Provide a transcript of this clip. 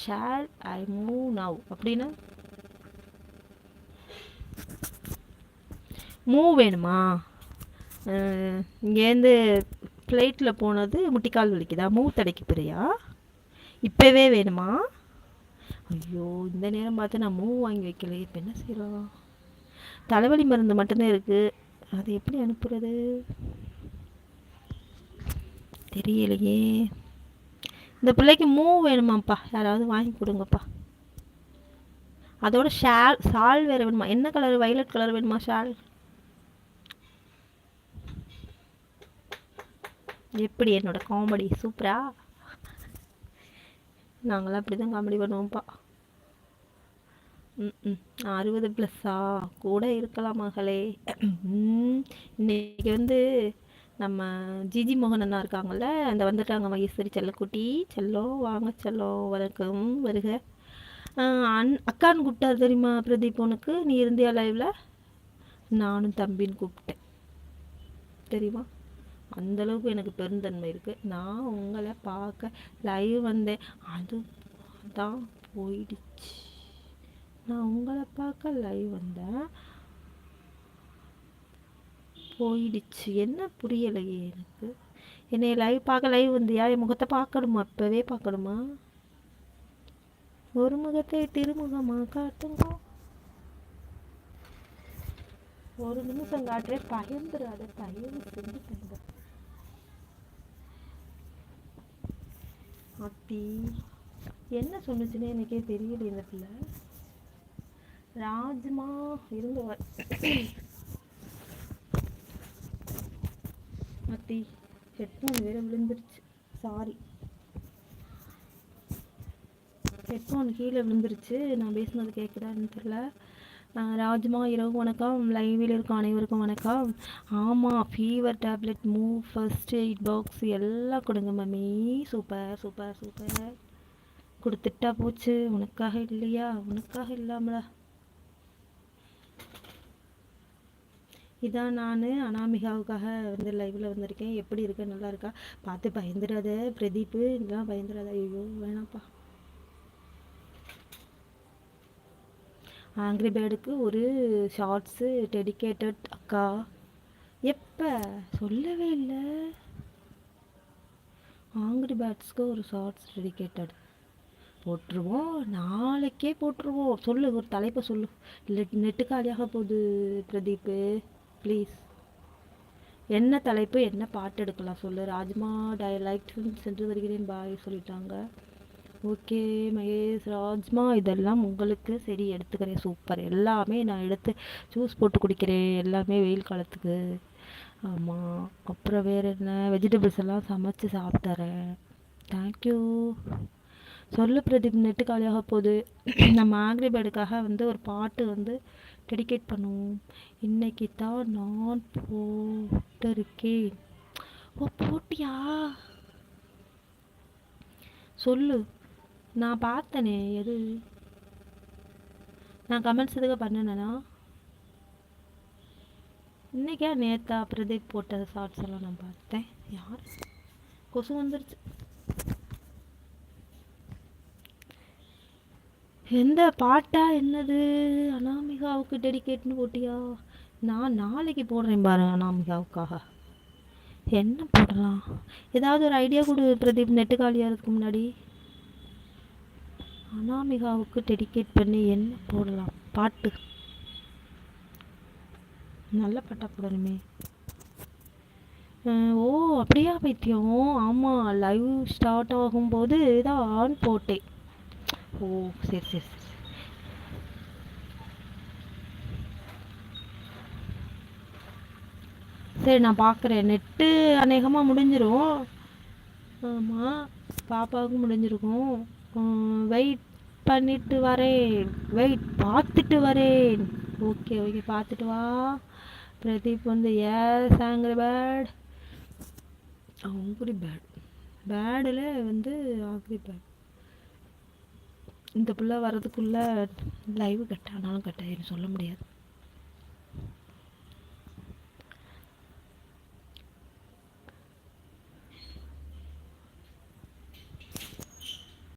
Shale I move now அப்படின்னா move வேணுமா? இங்கேருந்து ஃப்ளைட்டில் போனது முட்டிக்கால் வலிக்குதா? மூவ் தடைக்கு பிரியா இப்போவே வேணுமா? ஐயோ இந்த நேரம் பார்த்து நான் மூவ் வாங்கி வைக்கல இப்போ என்ன செய்யலாம் தலைவலி மருந்து மட்டும்தான் இருக்குது அது எப்படி அனுப்புறது? தெரியலையே. இந்த பிள்ளைக்கு மூ வேணுமாப்பா யாராவது வாங்கி கொடுங்கப்பா. அதோட ஷால் ஷால் வேறு வேணுமா? என்ன கலர் வயலட் கலர் வேணுமா ஷால்? எப்படி என்னோட காமெடி சூப்பரா நாங்களாம் அப்படி தான் காமெடி பண்ணுவோம்ப்பா. ம் ம். அறுபது ப்ளஸ்ஸா கூட இருக்கலாம் மகளே. இன்னைக்கு வந்து நம்ம ஜிஜி மோகன் அண்ணா இருக்காங்கல்ல அந்த வந்துட்டாங்க மகேஸ்வரி செல்லக்குட்டி. செல்லோ வாங்க செல்லோ வணக்கம் வருக. அன் அக்கான்னு கூப்பிட்டாரு தெரியுமா பிரதீப் உனக்கு? நீ இருந்தியா லைவ்ல நானும் தம்பின்னு கூப்பிட்டேன். தெரியுமா? அந்த அளவுக்கு எனக்கு பெருந்தன்மை இருக்குது நான் உங்களை பார்க்க லைவ் வந்தேன். அது தான் போயிடுச்சு. நான் உங்களை பார்க்க லைவ் வந்தேன். போயிடுச்சு. என்ன புரியலையே எனக்கு. என்னை லைவ் பார்க்க லைவ் வந்தியா? என் முகத்தை பார்க்கணுமா? இப்போவே பார்க்கணுமா? ஒரு முகத்தை திருமுகமா காட்டுங்க. ஒரு நிமிஷம் காட்டுறே பயந்துடாத தயவு செஞ்சு பயந்து அத்தி என்ன சொன்னுச்சுன்னு எனக்கே தெரியல இந்த பிள்ளை ராஜ்மா இருந்தவர். வ- ஹெட்ஃபோன் வேற விழுந்துருச்சு. சாரி ஹெட்ஃபோன் கீழே விழுந்துருச்சு. நான் பேசுனது கேட்குதான்னு தெரில ராஜ்மா இரவு வணக்கம். லைவில் இருக்க அனைவருக்கும் வணக்கம். ஆமாம் fever tablet move first aid box எல்லாம் கொடுங்க மம்மி. சூப்பர் சூப்பர் சூப்பர் கொடுத்துட்டா போச்சு. உனக்காக இல்லையா? உனக்காக இல்லாமலா? இதான் நான் அனாமிகாவுக்காக வந்து லைவில் வந்திருக்கேன். எப்படி இருக்க? நல்லா இருக்கா? பார்த்து பயந்துடாத பிரதீப்பு. இதெல்லாம் பயந்துடாத. ஐயோ வேணாம்ப்பா. ஆங்கிரி பேர்டுக்கு ஒரு ஷார்ட்ஸு டெடிகேட்டட் அக்கா. எப்போ? சொல்லவே இல்லை. ஆங்கிரி பேர்ட்ஸ்க்கு ஒரு ஷார்ட்ஸ் டெடிகேட்டட் போட்டுருவோம். நாளைக்கே போட்டுருவோம். சொல்லு ஒரு தலைப்பை சொல்லு. நெட் நெட்டு காலியாக போகுது பிரதீப்பு. ப்ளீஸ் என்ன தலைப்பு என்ன பாட்டு எடுக்கலாம் சொல்லு. ராஜ்மா லைக் சென்று வருகிறேன் பாய் சொல்லிட்டாங்க. ஓகே மகேஷ் ராஜ்மா இதெல்லாம் உங்களுக்கு சரி எடுத்துக்கிறேன். சூப்பர் எல்லாமே நான் எடுத்து ஜூஸ் போட்டு குடிக்கிறேன். எல்லாமே வெயில் காலத்துக்கு. ஆமாம் அப்புறம் வேறு என்ன? வெஜிடபிள்ஸ் எல்லாம் சமைச்சு சாப்பிட்டுறேன். தேங்க்யூ சொல்லு பிரதீப் நெட்டு காலியாக போகுது. நம்ம ஆங்கிரி வந்து ஒரு பாட்டு வந்து டெடிகேட் பண்ணுவோம். இன்னைக்கு தான் நான் போட்டிருக்கேன். ஓ போட்டியா? சொல்லு. நான் பார்த்தனே எது? நான் கமெண்ட்ஸ் எதுக்கு பண்ணினேனா இன்னைக்கா நேத்தா பிரதீப் போட்ட ஷார்ட்ஸ் எல்லாம் நான் பார்த்தேன். யார்? கொசு வந்துருச்சு. எந்த பாட்டா என்னது? அனாமிகாவுக்கு டெடிகேட்னு போட்டியா? நான் நாளைக்கு போடுறேன் பாரு அனாமிகாவுக்காக. என்ன போடலாம்? ஏதாவது ஒரு ஐடியா கொடு பிரதீப் நெட்டு காலியாகிறதுக்கு முன்னாடி. அனாமிகாவுக்கு டெடிகேட் பண்ணி என்ன போடலாம்? பாட்டு. நல்ல பாட்டா போடணுமே. ஓ அப்படியா பைத்தியம்? ஆமாம் லைவ் ஸ்டார்ட் ஆகும்போது தான் போட்டேன். ஓ சரி சரி. சரி சரி நான் பார்க்குறேன் நெட்டு அநேகமாக முடிஞ்சிடும் ஆமாம் பாப்பாவுக்கும் முடிஞ்சிருக்கும். வெயிட் பண்ணிட்டு வரேன். வெயிட் பார்த்துட்டு வரேன். ஓகே ஓகே பார்த்துட்டு வா. பிரதீப் வந்து ஏ சாங்கிற பேட் ஆங்கிரி பேட் பேடில் வந்து ஆங்கிரி பேட் இந்த பிள்ளை வர்றதுக்குள்ளே லைவ் கட் ஆனாலும் கட் ஆயிடும் சொல்ல முடியாது.